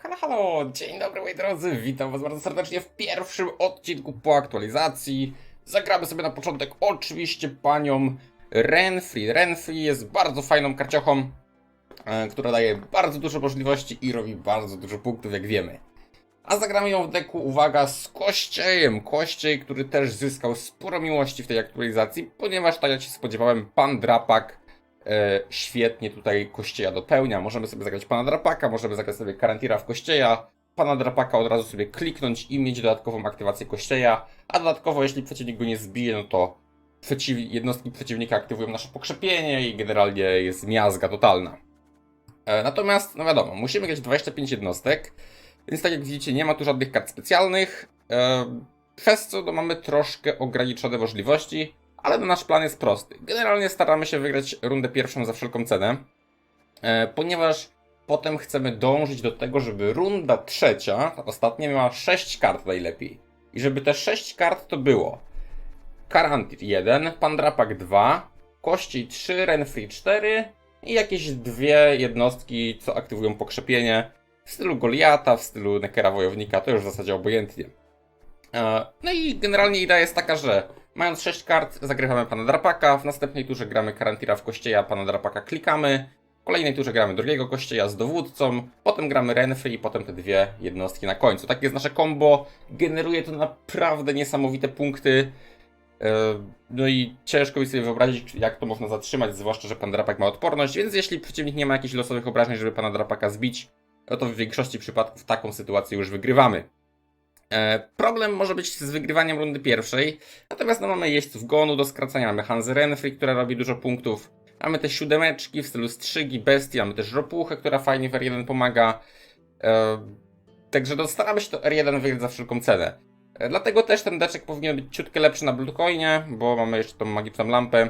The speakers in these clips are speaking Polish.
Halo, halo, dzień dobry moi drodzy, witam was bardzo serdecznie w pierwszym odcinku po aktualizacji. Zagramy sobie na początek oczywiście panią Renfree. Renfree jest bardzo fajną karciochą, e, która daje bardzo dużo możliwości i robi bardzo dużo punktów, jak wiemy. A zagramy ją w deku, uwaga, z Kościejem. Kościej, który też zyskał sporo miłości w tej aktualizacji, ponieważ tak jak się spodziewałem, pan Drapak świetnie tutaj Kościeja dopełnia. Możemy sobie zagrać pana Drapaka, możemy zagrać sobie Karantira w Kościeja, pana Drapaka od razu sobie kliknąć i mieć dodatkową aktywację Kościeja, a dodatkowo jeśli przeciwnik go nie zbije, no to przeciw, jednostki przeciwnika aktywują nasze pokrzepienie i generalnie jest miazga totalna. E, natomiast, no wiadomo, musimy grać 25 jednostek, więc tak jak widzicie nie ma tu żadnych kart specjalnych, e, przez co no, mamy troszkę ograniczone możliwości, ale nasz plan jest prosty. Generalnie staramy się wygrać rundę pierwszą za wszelką cenę, e, ponieważ potem chcemy dążyć do tego, żeby runda trzecia, ta ostatnia, miała 6 kart najlepiej. I żeby te 6 kart to było Karantir 1, Pandrapak 2, Kościej 3, Renfree 4 i jakieś dwie jednostki, co aktywują pokrzepienie w stylu Goliata, w stylu Nekera Wojownika, to już w zasadzie obojętnie. E, No i generalnie idea jest taka, że mając 6 kart, zagrywamy pana Drapaka, w następnej turze gramy Karantira w Kościeja, pana Drapaka klikamy, w kolejnej turze gramy drugiego Kościeja z dowódcą, potem gramy Renfree i potem te dwie jednostki na końcu. Takie jest nasze combo, generuje to naprawdę niesamowite punkty. E, No i ciężko mi sobie wyobrazić, jak to można zatrzymać, zwłaszcza, że pan Drapak ma odporność, więc jeśli przeciwnik nie ma jakichś losowych obrażeń, żeby pana Drapaka zbić, no to w większości przypadków taką sytuację już wygrywamy. E, problem może być z wygrywaniem rundy pierwszej, natomiast no, mamy jeźdźców gonu do skracania, mamy Hanzy Renfree, która robi dużo punktów, mamy te siódemeczki w stylu strzygi, bestii, mamy też ropuchę, która fajnie w R1 pomaga, e, także no, staramy się to R1 wygrać za wszelką cenę. E, dlatego też ten deczek powinien być ciutkę lepszy na Bluecoinie, bo mamy jeszcze tą magiczną lampę.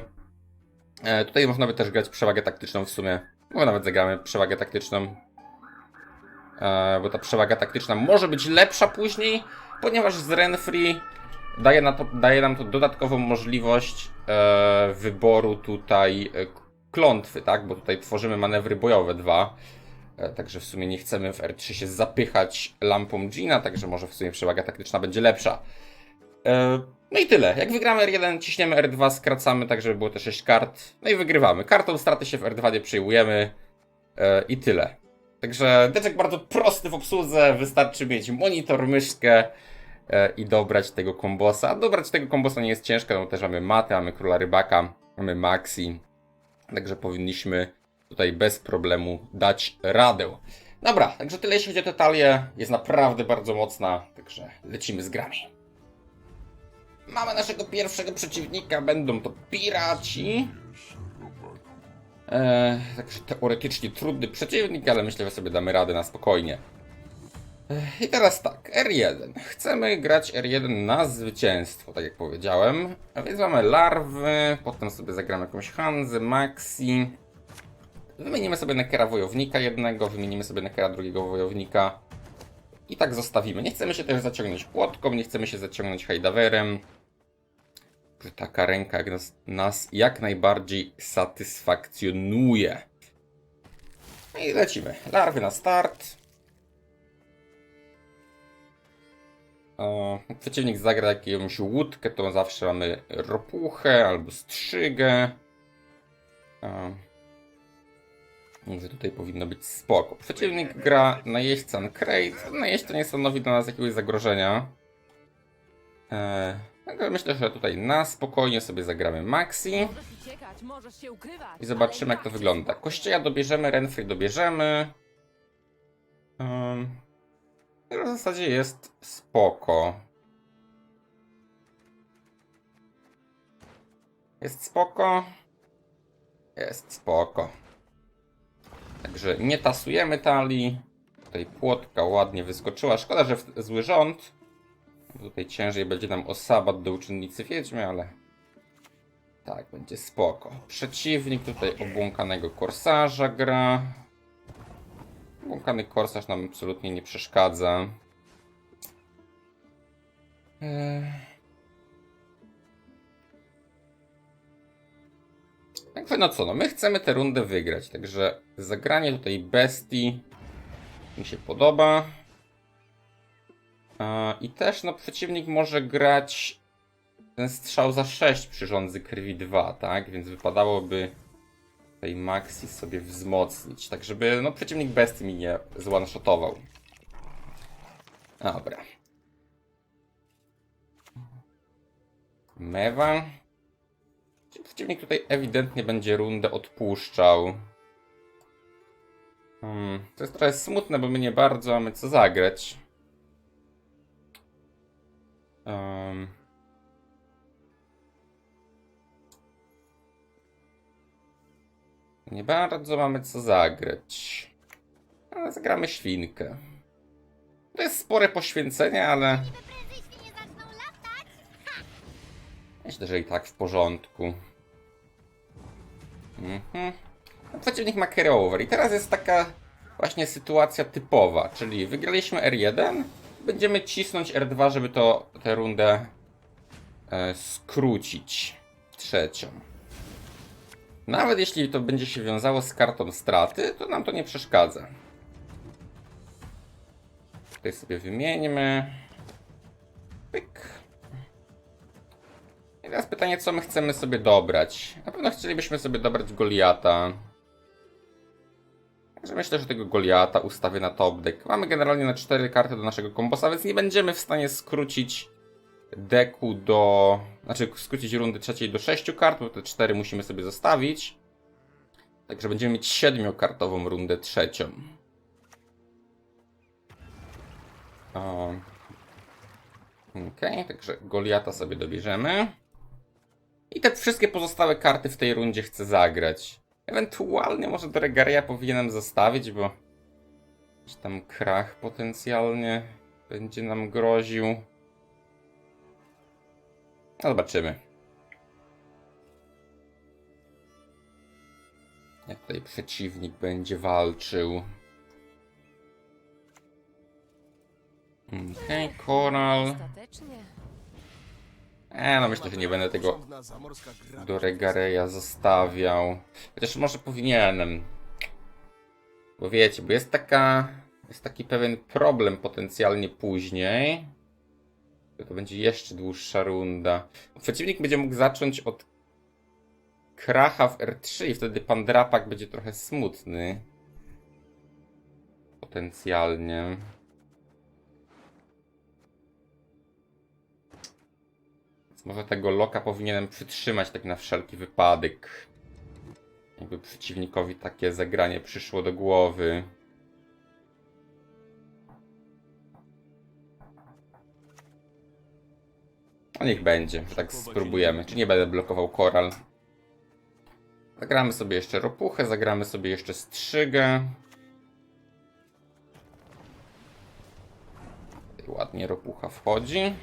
Tutaj można by też grać przewagę taktyczną w sumie, bo nawet zagramy przewagę taktyczną, bo ta przewaga taktyczna może być lepsza później, ponieważ z Renfree daje, na to, daje nam to dodatkową możliwość e, wyboru tutaj e, klątwy, tak? Bo tutaj tworzymy manewry bojowe dwa. E, także w sumie nie chcemy w R3 się zapychać lampą Gina, także może w sumie przewaga taktyczna będzie lepsza. E, no i tyle. Jak wygramy R1, ciśniemy R2, skracamy tak, żeby było te 6 kart. No i wygrywamy. Kartą straty się w R2 nie przyjmujemy. E, I tyle. Także deczek bardzo prosty w obsłudze, wystarczy mieć monitor, myszkę e, i dobrać tego kombosa. Dobrać tego kombosa nie jest ciężko, no też mamy matę, mamy króla rybaka, mamy maxi, także powinniśmy tutaj bez problemu dać radę. Dobra, także tyle jeśli chodzi o te talie, jest naprawdę bardzo mocna, także lecimy z grami. Mamy naszego pierwszego przeciwnika, będą to piraci. Eee, także teoretycznie trudny przeciwnik, ale myślę, że sobie damy radę na spokojnie. Ech, I teraz tak, R1. Chcemy grać R1 na zwycięstwo, tak jak powiedziałem. A więc mamy larwy, potem sobie zagramy jakąś Hanzę, Maxi. Wymienimy sobie Nekera wojownika jednego, wymienimy sobie Nekera drugiego wojownika. I tak zostawimy. Nie chcemy się też zaciągnąć płotką, nie chcemy się zaciągnąć hajdawerem taka ręka nas, nas jak najbardziej satysfakcjonuje. No I lecimy. Larwy na start. Przeciwnik zagra jakąś łódkę, to zawsze mamy ropuchę albo strzygę. Mówię, tutaj powinno być spoko. Przeciwnik gra najeźdźca Crate. Najeźdźca nie stanowi dla nas jakiegoś zagrożenia. Eee, Także myślę, że tutaj na spokojnie sobie zagramy Maxi i zobaczymy jak to wygląda. Kościeja dobierzemy, Renfrey dobierzemy. Um, w zasadzie jest spoko. Jest spoko. Jest spoko. Także nie tasujemy talii. Tutaj płotka ładnie wyskoczyła. Szkoda, że zły rząd. Tutaj ciężej będzie nam o sabat do uczennicy wiedźmy, ale tak, będzie spoko. Przeciwnik tutaj obłąkanego korsarza gra. Obłąkany korsarz nam absolutnie nie przeszkadza. Eee. Jakby no co, no my chcemy tę rundę wygrać, także zagranie tutaj bestii Mi się podoba. I też no, przeciwnik może grać ten strzał za 6 przyrządzy krwi 2, tak? Więc wypadałoby tej Maxi sobie wzmocnić, tak żeby no, przeciwnik bestii mi nie zone-shotował. Dobra. Mewa. Przeciwnik tutaj ewidentnie będzie rundę odpuszczał. Hmm, to jest trochę smutne, bo my nie bardzo mamy co zagrać. Um. Nie bardzo mamy co zagrać. Ale zagramy świnkę. To jest spore poświęcenie, ale myślę, że i tak w porządku. Mhm. No, Przeciwnik ma carry over i teraz jest taka właśnie sytuacja typowa, czyli wygraliśmy R1, będziemy cisnąć R2, żeby to tę rundę e, skrócić trzecią. Nawet jeśli to będzie się wiązało z kartą straty, to nam to nie przeszkadza. Tutaj sobie wymieńmy. Pyk. I teraz pytanie, co my chcemy sobie dobrać? Na pewno chcielibyśmy sobie dobrać Goliata. Także myślę, że tego Goliata ustawię na top deck. Mamy generalnie na 4 karty do naszego kombosa, więc nie będziemy w stanie skrócić deku do... Znaczy skrócić rundy trzeciej do 6 kart, bo te 4 musimy sobie zostawić. Także będziemy mieć 7-kartową rundę trzecią. O. Okej, także Goliata sobie dobierzemy. I te wszystkie pozostałe karty w tej rundzie chcę zagrać. Ewentualnie może do Regaria powinienem zostawić, bo tam krach potencjalnie będzie nam groził. No zobaczymy. Jak tutaj przeciwnik będzie walczył. Okej, Koral. Ostatecznie. E, no myślę, że nie będę tego do Regareya zostawiał. Chociaż może powinienem. Bo wiecie, bo jest taka. Jest taki pewien problem potencjalnie później. To będzie jeszcze dłuższa runda. Przeciwnik będzie mógł zacząć od kracha w R3 i wtedy pan Drapak będzie trochę smutny. Potencjalnie. Może tego loka powinienem przytrzymać tak na wszelki wypadek. Jakby przeciwnikowi takie zagranie przyszło do głowy. A niech będzie, że tak spróbujemy. Czy nie będę blokował koral? Zagramy sobie jeszcze ropuchę, zagramy sobie jeszcze strzygę. Ładnie ropucha wchodzi.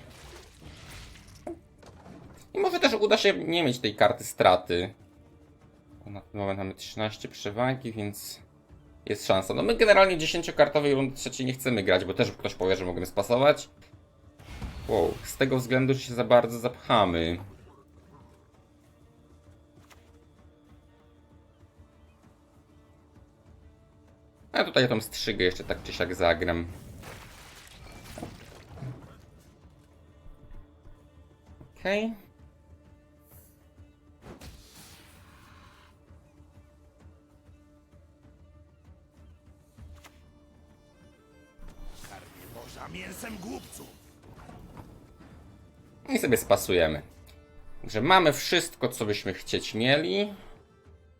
I może też uda się nie mieć tej karty straty. Na ten moment mamy 13 przewagi, więc jest szansa. No my generalnie 10-kartowej rundy trzeciej nie chcemy grać, bo też ktoś powie, że możemy spasować. Wow, z tego względu, że się za bardzo zapchamy. A tutaj ja tą strzygę jeszcze tak czy siak zagram. Okej. Karmię mięsem głupców. I sobie spasujemy. Że mamy wszystko, co byśmy chcieć mieli.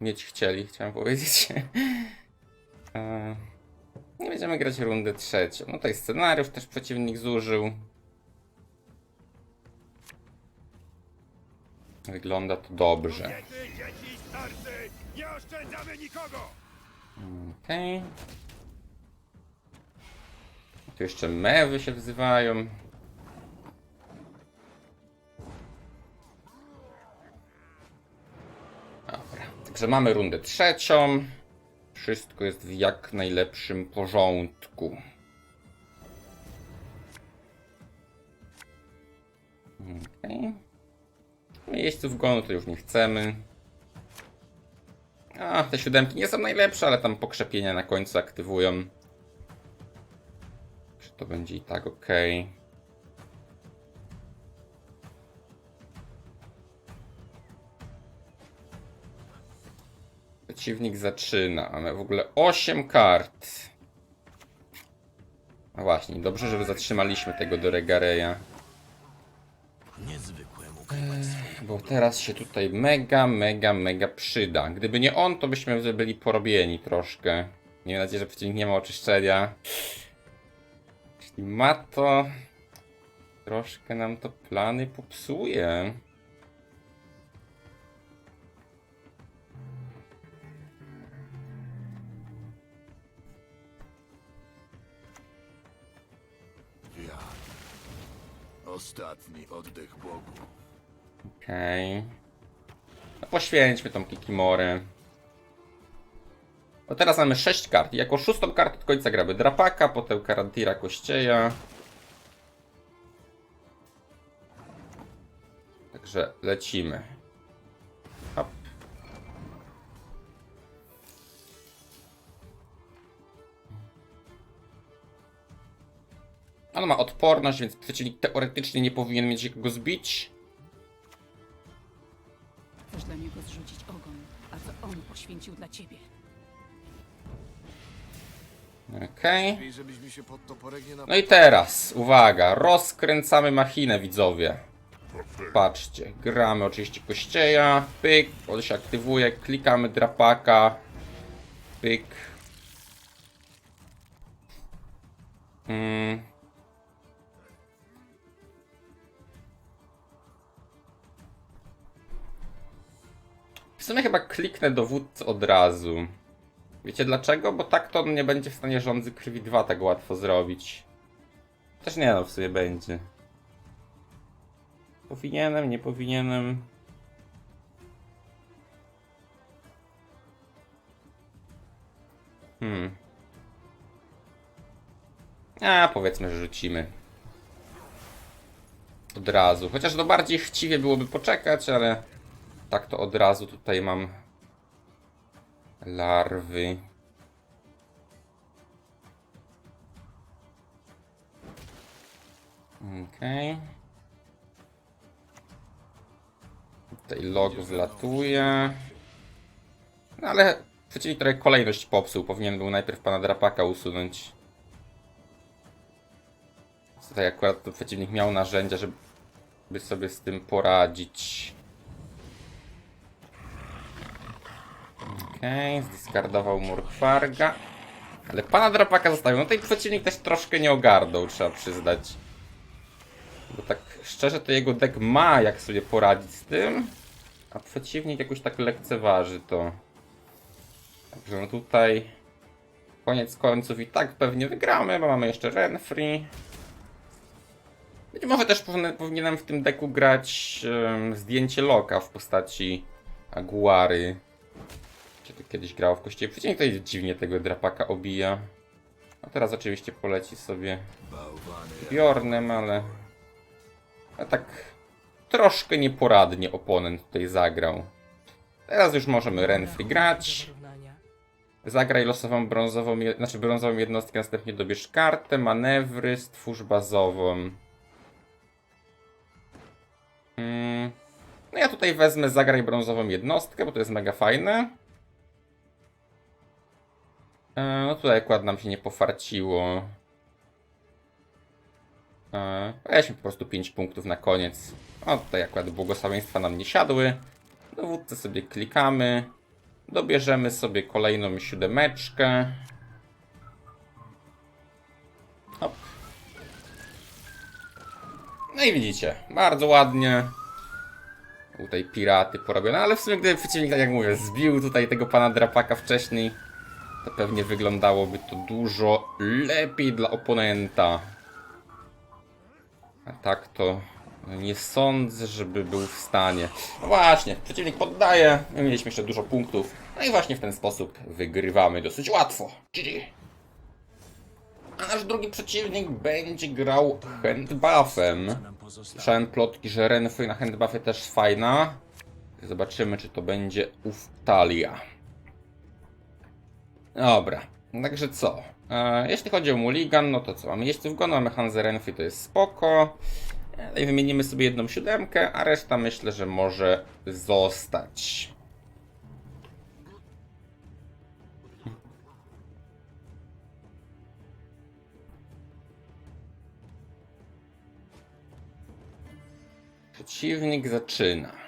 Mieć chcieli, chciałem powiedzieć. Eee, Nie będziemy grać rundę trzecią. No tutaj scenariusz też przeciwnik zużył. Wygląda to dobrze. Dzieci, dzieci, starcy, nie oszczędzamy nikogo! Okej. Tu jeszcze mewy się wzywają. Dobra, także mamy rundę trzecią. Wszystko jest w jak najlepszym porządku. Okej. Miejsców gonu to już nie chcemy. A, te siódemki nie są najlepsze, ale tam pokrzepienia na końcu aktywują. To będzie i tak ok. Przeciwnik zaczyna. Mamy w ogóle 8 kart. No właśnie, dobrze, że zatrzymaliśmy tego do ukrywać swoje Bo teraz się tutaj mega, mega, mega przyda. Gdyby nie on, to byśmy byli porobieni troszkę. Miejmy nadzieję, że przeciwnik nie ma oczyszczenia. Ma to... Troszkę nam to plany popsuje. Ja. Ostatni oddech Bogu. Okej. No poświęćmy tą Kikimorę. Bo teraz mamy 6 kart. I jako szóstą kartę do końca gramy Drapaka, potem Karantira Kościeja. Także lecimy. Hop. Ma odporność, więc przeciwnik teoretycznie nie powinien mieć jak go zbić. Chcesz dla niego zrzucić ogon, a co on poświęcił dla ciebie? Okej. No i teraz, uwaga, rozkręcamy machinę, widzowie. Patrzcie, gramy oczywiście kościeja, pyk, on się aktywuje, klikamy drapaka, pyk. Mm. W sumie chyba kliknę dowódcę od razu. Wiecie dlaczego? Bo tak to on nie będzie w stanie rządzy krwi 2 tak łatwo zrobić. Też nie no, w sumie będzie. Powinienem, nie powinienem. Hmm. A, powiedzmy, że rzucimy. Od razu. Chociaż to bardziej chciwie byłoby poczekać, ale tak to od razu tutaj mam larwy. Okej. Tutaj log wlatuje. No ale przeciwnik trochę kolejność popsuł. Powinien był najpierw pana drapaka usunąć. Tutaj akurat to przeciwnik miał narzędzia, żeby sobie z tym poradzić. Okej, zdiskardował Murkwarga. Ale pana drapaka zostawił. No tutaj przeciwnik też troszkę nie ogarnął, trzeba przyznać. Bo tak szczerze to jego deck ma jak sobie poradzić z tym, a przeciwnik jakoś tak lekceważy to. Także no tutaj koniec końców i tak pewnie wygramy, bo mamy jeszcze Renfree. Być może też powinien- powinienem w tym deku grać em, zdjęcie Loka w postaci Aguary. Czy to kiedyś grało w kościele? Przeciwnik tutaj dziwnie tego drapaka obija. A teraz oczywiście poleci sobie. Bjornem, ale... A tak troszkę nieporadnie oponent tutaj zagrał. Teraz już możemy Renfree grać. Zagraj losową brązową, znaczy brązową jednostkę, następnie dobierz kartę, manewry, stwórz bazową. Mm. No ja tutaj wezmę zagraj brązową jednostkę, bo to jest mega fajne. E, No tutaj akurat nam się nie pofarciło. E, Weźmy po prostu 5 punktów na koniec. O, tutaj akurat błogosławieństwa nam nie siadły. Dowódcę sobie klikamy. Dobierzemy sobie kolejną siódemeczkę. Hop. No i widzicie, bardzo ładnie. Tutaj piraty porobione, ale w sumie gdyby przeciwnik, tak jak mówię, zbił tutaj tego pana drapaka wcześniej, pewnie wyglądałoby to dużo lepiej dla oponenta. A tak to nie sądzę, żeby był w stanie. No właśnie, przeciwnik poddaje. My mieliśmy jeszcze dużo punktów. No i właśnie w ten sposób wygrywamy dosyć łatwo. GG. A nasz drugi przeciwnik będzie grał handbuffem. Słyszałem plotki, że Renfrey na handbuffie też fajna. Zobaczymy, czy to będzie ów Talia. Dobra, także co? E, jeśli chodzi o Mulligan, no to co? Mamy jeźdźców gonu, mamy Hanze Renfri, to jest spoko. E, I wymienimy sobie jedną siódemkę, a reszta myślę, że może zostać. Przeciwnik zaczyna.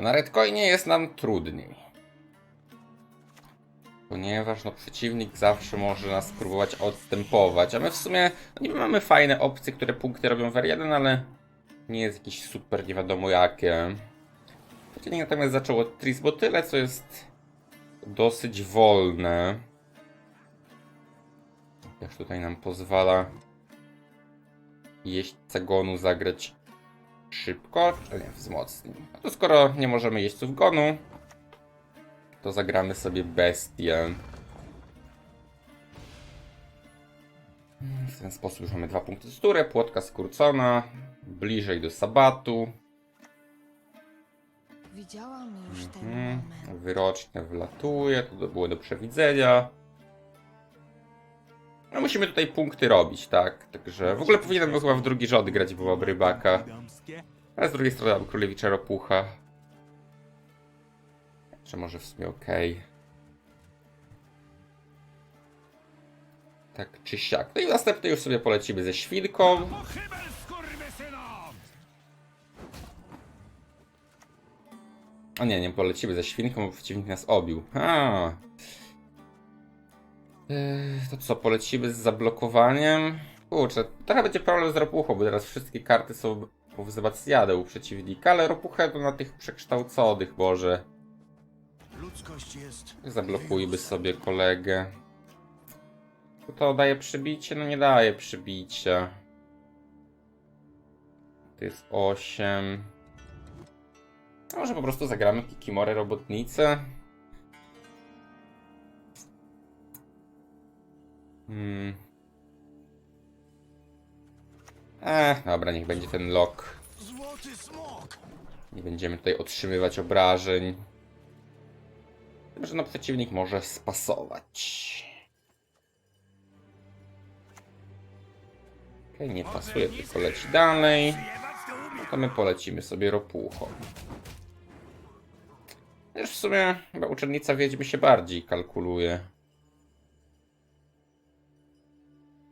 Na Redcoinie jest nam trudniej. Ponieważ no, przeciwnik zawsze może nas próbować odstępować, a my w sumie no, niby mamy fajne opcje, które punkty robią w R1, ale nie jest jakiś super nie wiadomo jakie. Przeciwnik natomiast zaczął od Trisbo tyle, co jest dosyć wolne. Też tutaj nam pozwala jeźdźca gonu zagrać szybko, czy nie, wzmocni. No to skoro nie możemy jeźdźców gonu, to zagramy sobie bestię. W ten sposób już mamy dwa punkty z tury, płotka skrócona, bliżej do sabatu. Widziałam już ten Mhm. moment. Wyrocznia wlatuje, to było do przewidzenia. No musimy tutaj punkty robić, tak? Także w ogóle powinienem był chyba w drugi rząd grać w rybaka. Ale z drugiej strony mam królewicza ropucha. Czy może w sumie okej. Tak czy siak. No i następny już sobie polecimy ze świnką. A nie, nie polecimy ze świnką, bo przeciwnik nas obił. Yy, to co, polecimy z zablokowaniem? Kurczę, trochę będzie problem z ropuchą, bo teraz wszystkie karty są powzywać u przeciwnika, ale ropuchę to na tych przekształconych może. Zablokujmy sobie kolegę. To, to daje przybicie? No nie daje przybicia. To jest 8. A może po prostu zagramy Kikimorę robotnicę? Hmm. Eh, dobra, niech będzie ten smok! Nie będziemy tutaj otrzymywać obrażeń. Tym, że no przeciwnik może spasować. Okej, nie pasuje, tylko leci dalej. No to my polecimy sobie ropuchą. Też w sumie chyba uczennica wiedźmy się bardziej kalkuluje.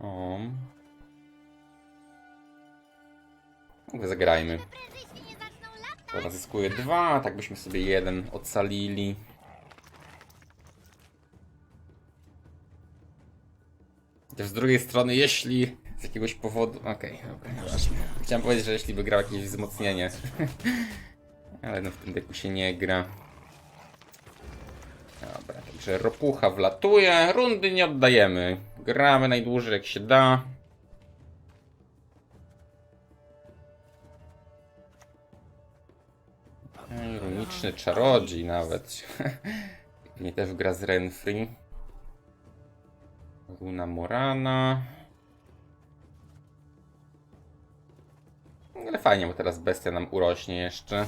O. Zagrajmy. Ona zyskuje dwa, tak byśmy sobie jeden ocalili. Też z drugiej strony, jeśli z jakiegoś powodu... Okej, okej, nieważne. Chciałem powiedzieć, że jeśli by grał jakieś wzmocnienie. Ale no w tym deku się nie gra. Dobra, także ropucha wlatuje. Rundy nie oddajemy. Gramy najdłużej jak się da. Ironiczny czarodziej nawet. Nie też gra z Renfri. Runa Morana. Ale fajnie, bo teraz bestia nam urośnie jeszcze.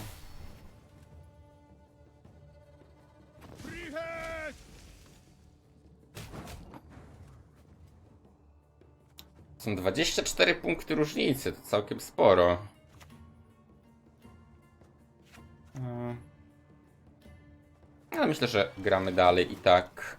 Są 24 punkty różnicy, to całkiem sporo. Ale myślę, że gramy dalej i tak.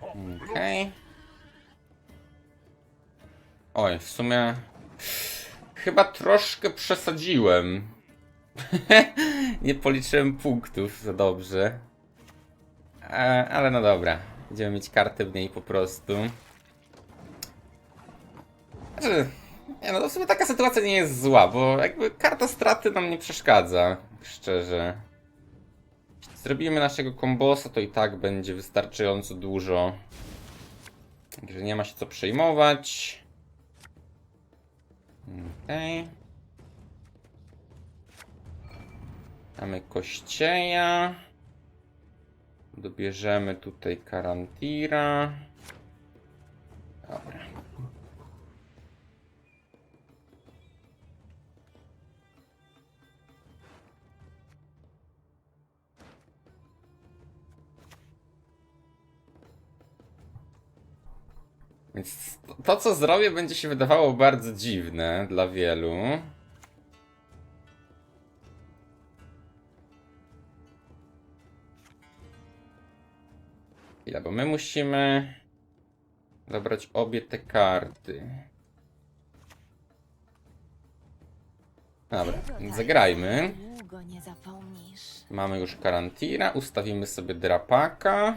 Okej. Oj, w sumie chyba troszkę przesadziłem. Nie policzyłem punktów za dobrze. E, ale no dobra. Będziemy mieć kartę mniej po prostu. Znaczy, nie no, w sumie taka sytuacja nie jest zła, bo jakby karta straty nam nie przeszkadza. Szczerze. Zrobimy naszego kombosa, to i tak będzie wystarczająco dużo. Także nie ma się co przejmować. Okej. Mamy kościeja. Dobierzemy tutaj Karantira. Dobra. Więc to- co zrobię, będzie się wydawało bardzo dziwne dla wielu. Chwila, bo my musimy zabrać obie te karty. Dobra, więc zagrajmy. Mamy już karantira, ustawimy sobie drapaka.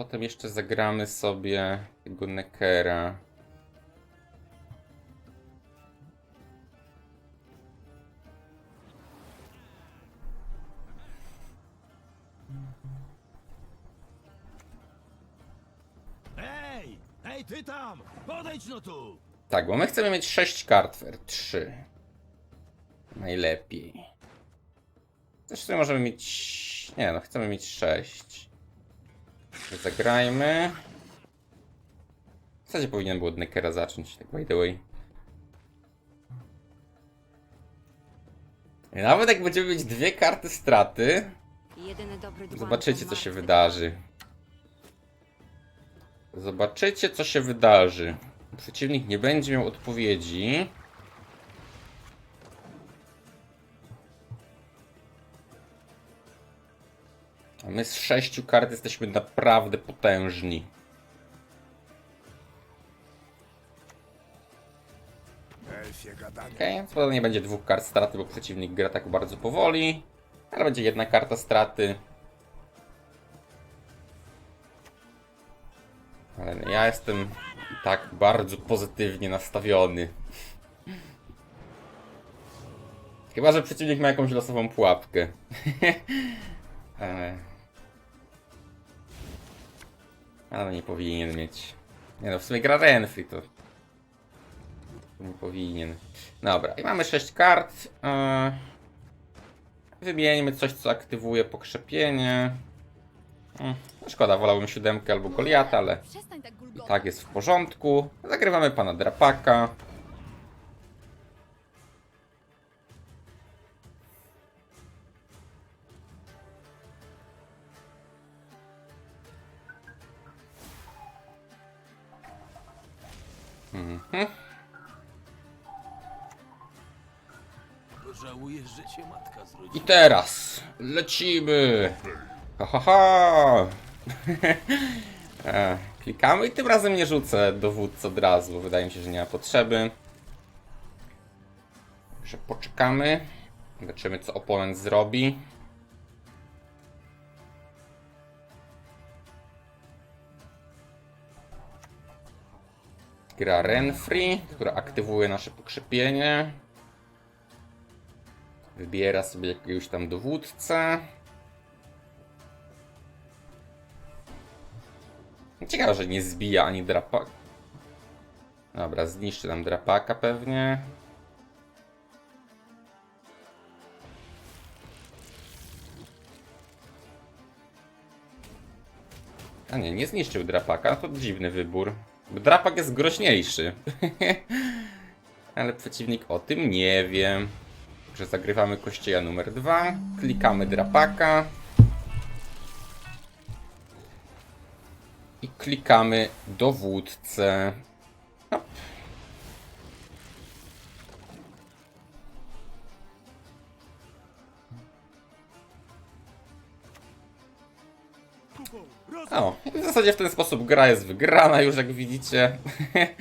Potem jeszcze zagramy sobie tego Neckera. Ej! Ej, ty tam! Podejdź no tu! Tak, bo my chcemy mieć 6 kart, Fer. 3. Najlepiej. Zresztą możemy mieć... Nie no, chcemy mieć 6. Zagrajmy. W zasadzie powinien był od Neckera zacząć, tak by the way. Nawet jak będziemy mieć dwie karty straty, zobaczycie co się wydarzy. Zobaczycie co się wydarzy. Przeciwnik nie będzie miał odpowiedzi. My z sześciu kart jesteśmy naprawdę potężni. Okej, okay. nie będzie dwóch kart straty, bo przeciwnik gra tak bardzo powoli. Ale będzie jedna karta straty. Ale ja jestem tak bardzo pozytywnie nastawiony. Chyba, że przeciwnik ma jakąś losową pułapkę. Ale nie powinien mieć. Nie no, w sumie gra Renfrey to nie powinien. Dobra, i mamy 6 kart. Yy... Wymieńmy coś, co aktywuje pokrzepienie. Mm, no szkoda, wolałbym siódemkę albo Goliata, ale tak i tak jest w porządku. Zagrywamy pana Drapaka. Żałujesz, że cię matka zrodziła. I teraz lecimy. Ha, ha, ha. E, Klikamy i tym razem nie rzucę dowódcy od razu, bo wydaje mi się, że nie ma potrzeby. Także poczekamy. Zobaczymy, co oponent zrobi. Gra Renfrey, która aktywuje nasze pokrzepienie. Wybiera sobie jakiegoś tam dowódcę. Ciekawe, że nie zbija ani drapa. Dobra, zniszczy nam drapaka pewnie. A nie, nie zniszczył drapaka, to dziwny wybór. Drapak jest groźniejszy. Ale przeciwnik o tym nie wie. Także zagrywamy kościeja numer 2, klikamy drapaka i klikamy dowódcę. Zasadzie w ten sposób gra jest wygrana już jak widzicie.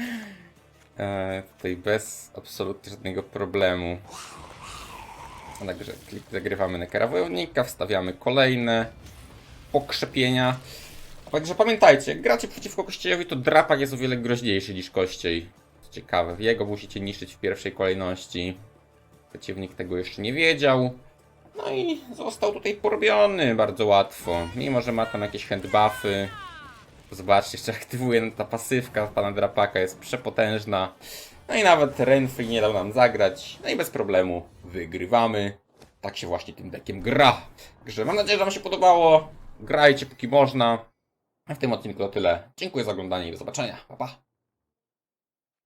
e, tutaj bez absolutnie żadnego problemu. Także zagrywamy Neckera Wojownika, wstawiamy kolejne pokrzepienia. Także pamiętajcie, jak gracie przeciwko kościejowi, to drapak jest o wiele groźniejszy niż kościej. Ciekawe, jego musicie niszczyć w pierwszej kolejności. Przeciwnik tego jeszcze nie wiedział. No i został tutaj porobiony bardzo łatwo. Mimo, że ma tam jakieś handbuffy. Zobaczcie, jeszcze aktywuje ta pasywka pana Drapaka, jest przepotężna. No i nawet Renfrey nie dał nam zagrać. No i bez problemu wygrywamy. Tak się właśnie tym deckiem gra. Także mam nadzieję, że wam się podobało. Grajcie póki można. A w tym odcinku to tyle. Dziękuję za oglądanie i do zobaczenia. Pa, pa.